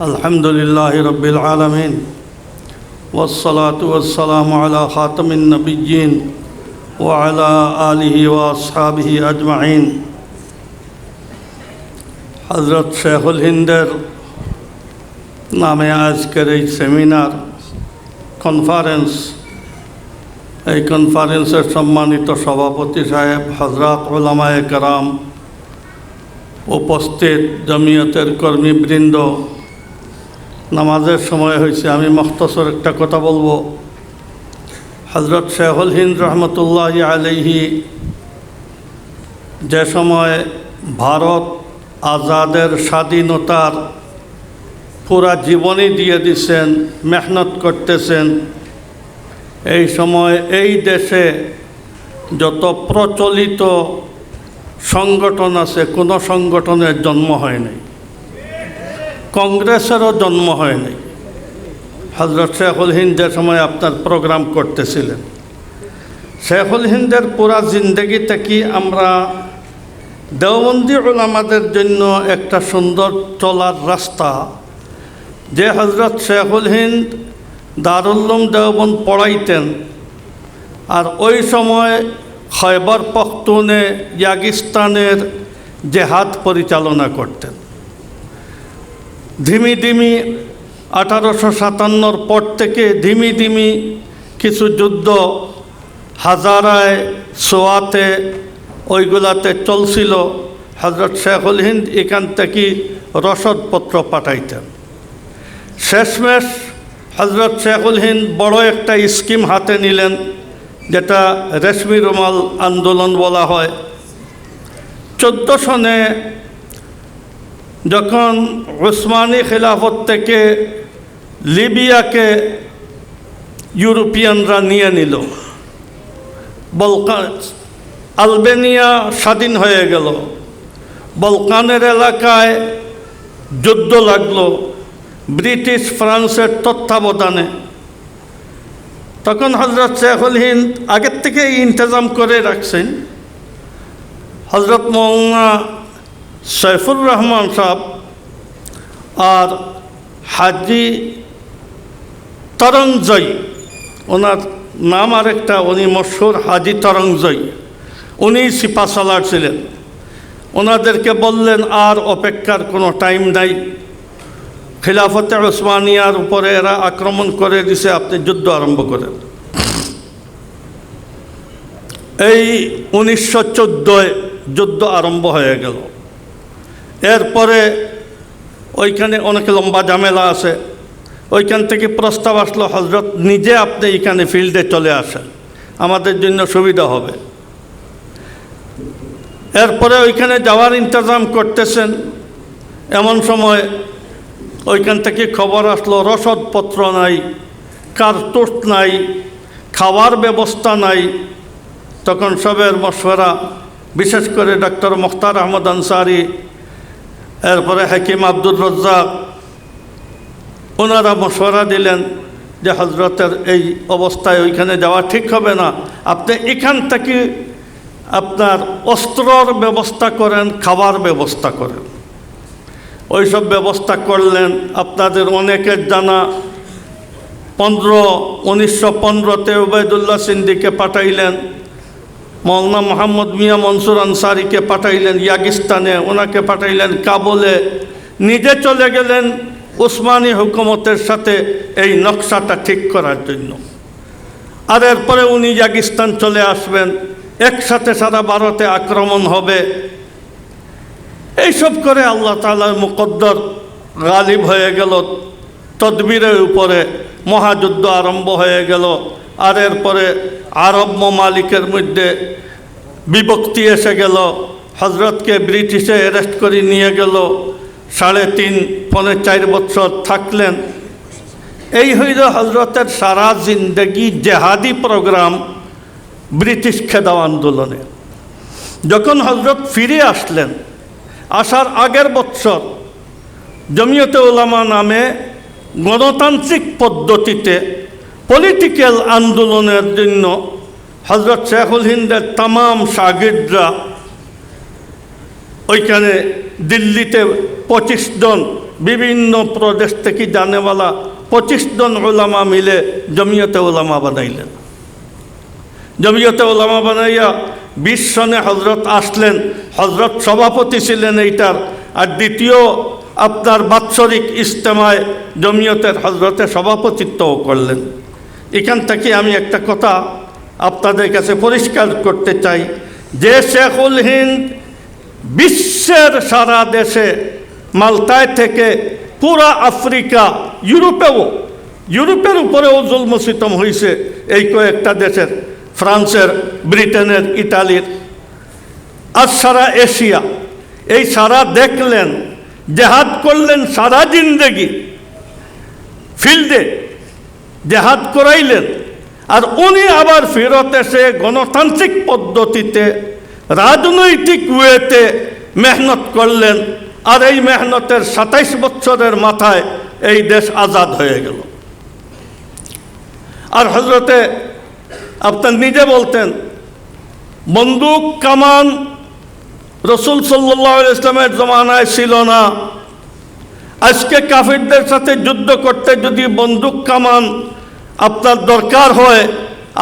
الحمد لله رب العالمين والصلاة والسلام على خاتم النبيين وعلى آله وأصحابه أجمعين হজরত শেখুল হিন্দের নামে আজকের এই সেমিনার কনফারেন্স এই কনফারেন্সের সম্মানিত সভাপতি সাহেব হজরত ওলামায়ে কারাম উপস্থিত জমিয়তের কর্মীবৃন্দ নামাজের সময় হয়েছে। আমি মখতসর একটা কথা বলব। হজরত শেখুল হিন্দ রহমতুল্লাহ আলহি যে সময় ভারত আজাদের স্বাধীনতার পুরা জীবনই দিয়ে দিছেন, মেহনত করতেছেন, এই সময় এই দেশে যত প্রচলিত সংগঠন আছে, কোনো সংগঠনের জন্ম হয় নাই। কংগ্রেসেরও জন্ম হয়নি। হজরত শেখুল হিন্দের সময় আপনার প্রোগ্রাম করতেছিলেন। শেখুল হিন্দের পুরা জিন্দগিতে কি আমরা দেওবন্দি ওলামাদের জন্য একটা সুন্দর চলার রাস্তা? যে হজরত শেখুল হিন্দ দারুল্লুম দেওবন্দ পড়াইতেন আর ওই সময় খয়বর পখতুনে, ইয়াগিস্তানের জেহাদ পরিচালনা করতেন। ধিমি ধিমি আঠারোশো সাতান্নর পর থেকে ধিমি ধিমি কিছু যুদ্ধ হাজারায় সোয়াতে ওইগুলাতে চলছিল। হজরত শেখুল হিন্দ এখান থেকে রসদপত্র পাঠাইতেন। শেষমেশ হজরত শেখুল হিন্দ বড় একটা স্কিম হাতে নিলেন, যেটা রেশমি রুমাল আন্দোলন বলা হয়। চোদ্দ সনে যখন উসমানী খেলাফত থেকে লিবিয়াকে ইউরোপিয়ানরা নিয়ে নিল, বলকান আলবেনিয়া স্বাধীন হয়ে গেল। বলকানের এলাকায় যুদ্ধ লাগল, ব্রিটিশ ফ্রান্সের তত্ত্বাবধানে। তখন হজরত শেখুল হিন্দ আগের থেকে ইন্তজাম করে রাখছেন। হজরত মৌলানা সৈফুর রহমান সাহ আর হাজি তরঙ্গজয়ী, ওনার নাম আরেকটা, উনি মশহুর হাজি তরঙ্গজয়ী, উনি সিপাসালার ছিলেন। ওনাদেরকে বললেন, আর অপেক্ষার কোনো টাইম নাই। খিলাফতে ওসমানিয়ার উপরে এরা আক্রমণ করে দিছে, আপনি যুদ্ধ আরম্ভ করেন। এই উনিশশো চোদ্দোয় যুদ্ধ আরম্ভ হয়ে গেল। এরপরে ওইখানে অনেক লম্বা ঝামেলা আছে। ওইখান থেকে প্রস্তাব আসলো হজরত নিজে আপনি এখানে ফিল্ডে চলে আসেন। আমাদের জন্য সুবিধা হবে। এরপরে ওইখানে যাওয়ার ইন্তজাম করতেছেন। এমন সময় ওইখান থেকে খবর আসলো, রসদপত্র নাই, কার্তুস নাই, খাওয়ার ব্যবস্থা নাই। তখন সবের মশওয়ারা, বিশেষ করে ডক্টর মুখতার আহমদ আনসারি এরপরে হাকিম আব্দুর রজ্জাক, ওনারা মশওয়ারা দিলেন যে হজরতের এই অবস্থায় ওইখানে যাওয়া ঠিক হবে না। আপনি এখান থেকে আপনার অস্ত্রর ব্যবস্থা করেন, খাবার ব্যবস্থা করেন। ওইসব ব্যবস্থা করলেন আপনাদের অনেকের জানা পনেরো, উনিশশো পনেরোতে উবায়দুল্লাহ সিন্দিকে পাঠাইলেন। মৌলানা মোহাম্মদ মিয়া মনসুর আনসারিকে পাঠাইলেন ইয়াগিস্তানে, ওনাকে পাঠাইলেন কাবুলে। নিজে চলে গেলেন উসমানী হুকুমতের সাথে এই নকশাটা ঠিক করার জন্য। আর এরপরে উনি ইয়াগিস্তান চলে আসবেন, একসাথে সারা ভারতে আক্রমণ হবে। এইসব করে আল্লাহ তালার মুকদ্দর গালিব হয়ে গেল, তদবিরের উপরে মহাযুদ্ধ আরম্ভ হয়ে গেল। আর এরপরে আরব মালিকের মধ্যে বিভক্তি এসে গেল। হজরতকে ব্রিটিশে অ্যারেস্ট করে নিয়ে গেল। সাড়ে তিন পনেরো চার বছর থাকলেন। এই হইল হজরতের সারা জিন্দগি জেহাদি প্রোগ্রাম ব্রিটিশ খেদাও আন্দোলনে। যখন হজরত ফিরে আসলেন, আসার আগের বৎসর, জমিয়তে ওলামা নামে গণতান্ত্রিক পদ্ধতিতে পলিটিক্যাল আন্দোলনের জন্য হজরত শেখুল হিন্দের তামাম শাগিদরা ওইখানে দিল্লিতে পঁচিশ জন, বিভিন্ন প্রদেশ থেকে জানেওয়ালা পঁচিশ জন ওলামা মিলে জমিয়তে ওলামা বানাইলেন। জমিয়তে ওলামা বানাইয়া বিশ সনে হজরত আসলেন, হজরত সভাপতি ছিলেন এইটার। আর দ্বিতীয় আপনার বাৎসরিক ইজতেমায় জমিয়তের হজরতে সভাপতিত্বও করলেন। এখান থেকে আমি একটা কথা আপনাদের কাছে পরিষ্কার করতে চাই। যে শেখুল হিন্দ বিশ্বের সারা দেশে মালতায় থেকে পুরা আফ্রিকা, ইউরোপেও, ইউরোপের উপরেও জুলম সিতম হয়েছে এই কয়েকটা দেশের, ফ্রান্সের, ব্রিটেনের ইটালির আর সারা এশিয়া, এই সারা দেখলেন, জেহাদ করলেন সারা জিন্দেগি। ফিল্ডে জেহাদ করাইলেন আর উনি আবার ফেরত এসে গণতান্ত্রিক পদ্ধতিতে, রাজনৈতিক ওয়েতে মেহনত করলেন। আর এই মেহনতের সাতাইশ বছরের মাথায় এই দেশ আজাদ হয়ে গেল। আর হজরতে আপনার নিজে বলতেন, বন্দুক কামান রসুল সাল্লাহ ইসলামের জমানায় ছিল না। আজকে কাফিরদের সাথে যুদ্ধ করতে যদি বন্দুক কামান আপনার দরকার হয়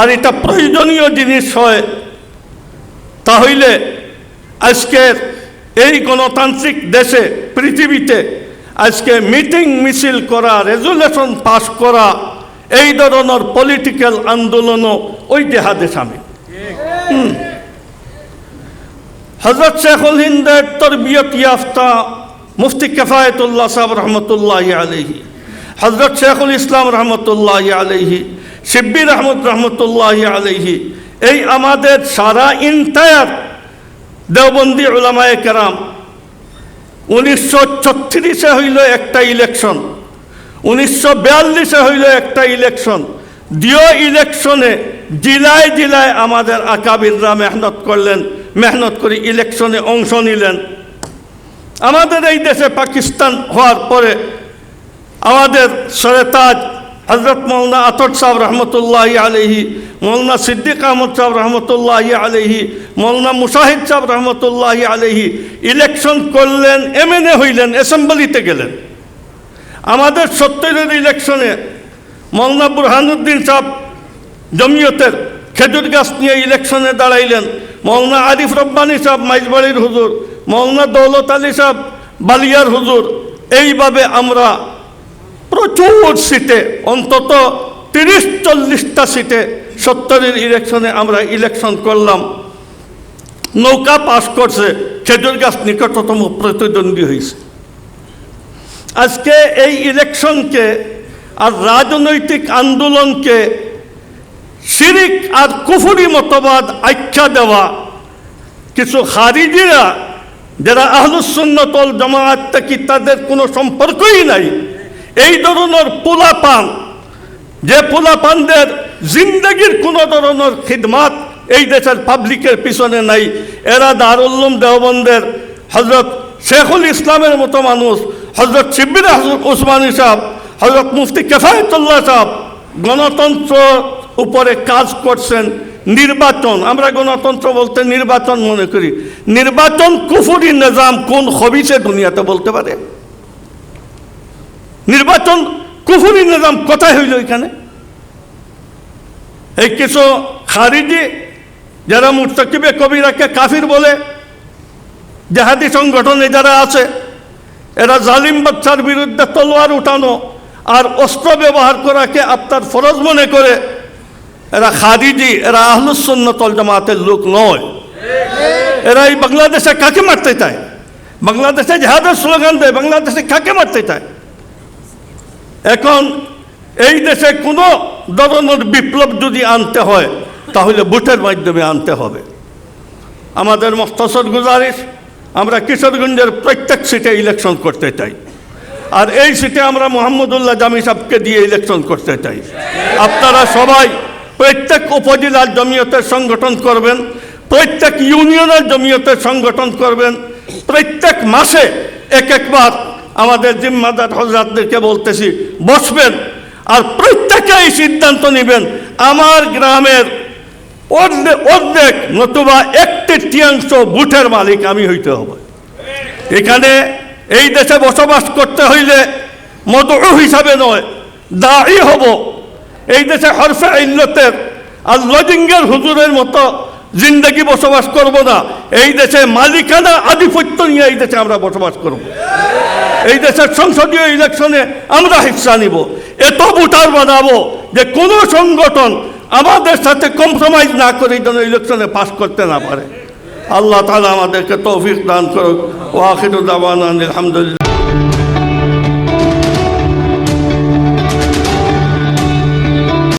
আর এটা প্রয়োজনীয় জিনিস হয়, তাহলে আজকের এই গণতান্ত্রিক দেশে, পৃথিবীতে আজকে মিটিং মিছিল করা, রেজুলেশন পাস করা, এই ধরনের পলিটিক্যাল আন্দোলনও ওই জেহাদে সামিল। হজরত শেখুল হিন্দের তরবিয়ত ইয়াফতা মুফতি কেফায়তুল্লাহ সাহেব রহমতুল্লাহ আলহি হজরত শেখুল ইসলাম রহমতুল্লাহ আলহি শিব্বির আহমদ রহমতুল্লাহ আলহি এই আমাদের সারা ইন্টায়ার দেওবন্দি ওলামায় কেরাম, উনিশশো ছত্রিশে হইল একটা ইলেকশন উনিশশো বিয়াল্লিশে হইল একটা ইলেকশন দিও ইলেকশনে জেলায় জেলায় আমাদের আকাবিররা মেহনত করলেন, মেহনত করে ইলেকশনে অংশ নিলেন। আমাদের এই দেশে পাকিস্তান হওয়ার পরে আমাদের সরেতাজ হজরত মৌলানা আতর সাহেব রহমতুল্লাহ আলহি মৌলানা সিদ্দিক আহমদ সাহেব রহমতুল্লাহ আলহি মৌলানা মুশাহিদ সাহেব রহমতুল্লাহ আলহি ইলেকশন করলেন, এমএনএ হইলেন, অ্যাসেম্বলিতে গেলেন। আমাদের সত্তরের ইলেকশনে মৌলানা বুরহানুদ্দিন সাহেব জমিয়তের খেজুর গাছ নিয়ে ইলেকশনে দাঁড়াইলেন মৌলানা আরিফ রব্বানি সাহেব মাইজবাড়ির হুজুর মৌলানা দৌলত আলী সাহেব, বালিয়ার হুজুর, এইভাবে আমরা প্রচুর সিটে, অন্তত তিরিশ, চল্লিশটা সিটে সত্তরের ইলেকশনে আমরা ইলেকশন করলাম। নৌকা পাস করছে, খেজুর গাছ নিকটতম প্রতিদ্বন্দ্বী হয়েছে। আজকে এই ইলেকশনকে আর রাজনৈতিক আন্দোলনকে শিরিক আর কুফুরি মতবাদ আখ্যা দেওয়া, কিছু খারিজিরা যারা আহলুসন্নতল জামায়াত থেকে তাদের কোনো সম্পর্কই নাই, এই ধরনের পোলাপান, যে পোলাপানদের জিন্দগির কোনো ধরনের খিদমাত এই দেশের পাবলিকের পিছনে নাই। এরা দারুল্লুম দেওবন্দের হজরত শেখুল ইসলামের মতো মানুষ হজরত শিবির উসমানী সাহেব হজরত মুফতি কেফায়তুল্লাহ সাহেব গণতন্ত্র উপরে কাজ করছেন। নির্বাচন, আমরা গণতন্ত্র বলতে নির্বাচন মনে করি। নির্বাচন কুফুরি নিজাম কোন হবিসে দুনিয়াতে বলতে পারে? নির্বাচন কুফুরি নিজাম কোথায় হইল এখানে? এই কিছু খারিজি, যারা মুর্তকিবে কবিরাকে কাফির বলে, জাহাদি সংগঠনে যারা আছে, এরা জালিম বাচ্চার বিরুদ্ধে তলোয়ার উঠানো আর অস্ত্র ব্যবহার করাকে আপনার ফরজ মনে করে এরা খাদিজি, এরা আহলুসন্নতল জামাতের লোক নয়। এরা এই বাংলাদেশে কাকে মারতে চায়? বাংলাদেশে জেহাদের স্লোগান দেয়, বাংলাদেশে কাকে মারতে চায়? এখন এই দেশে কোনো ধরনের বিপ্লব যদি আনতে হয়, তাহলে ভোটের মাধ্যমে আনতে হবে। আমাদের মস্তসর গুজারিশ আমরা কিশোরগঞ্জের প্রত্যেক সিটে ইলেকশন করতে চাই। আর এই সিটে আমরা মোহাম্মদুল্লাহ জামি সাহেবকে দিয়ে ইলেকশন করতে চাই। আপনারা সবাই প্রত্যেক উপজেলার জমিয়তের সংগঠন করবেন, প্রত্যেক ইউনিয়নের জমিয়তের সংগঠন করবেন, প্রত্যেক মাসে এক একবার আমাদের জিম্মাদার হজরাতদেরকে বলতেছি, বসবেন আর প্রত্যেকে এই সিদ্ধান্ত নেবেন, আমার গ্রামের অর্ধেক অর্ধেক নতুবা এক তৃতীয়াংশ বুথের মালিক আমি হইতে হবে। এখানে এই দেশে বসবাস করতে হইলে মদউ হিসাবে নয় দায়ী হব। এই দেশে হরফে ইল্লতের আর লজিঙ্গের হুজুরের মতো জিন্দগি বসবাস করব না। এই দেশে মালিকানা আধিপত্য নিয়ে এই দেশে আমরা বসবাস করব। এই দেশের সংসদীয় ইলেকশনে আমরা হিস্সা নিব। এত ভোটার বানাবো যে কোনো সংগঠন আমাদের সাথে কম্প্রোমাইজ না করে এই যেন ইলেকশনে পাশ করতে না পারে। আল্লাহ তালা আমাদেরকে তৌফিক দান করুক। ওয়াখিদুল আলহামদুলিল্লাহ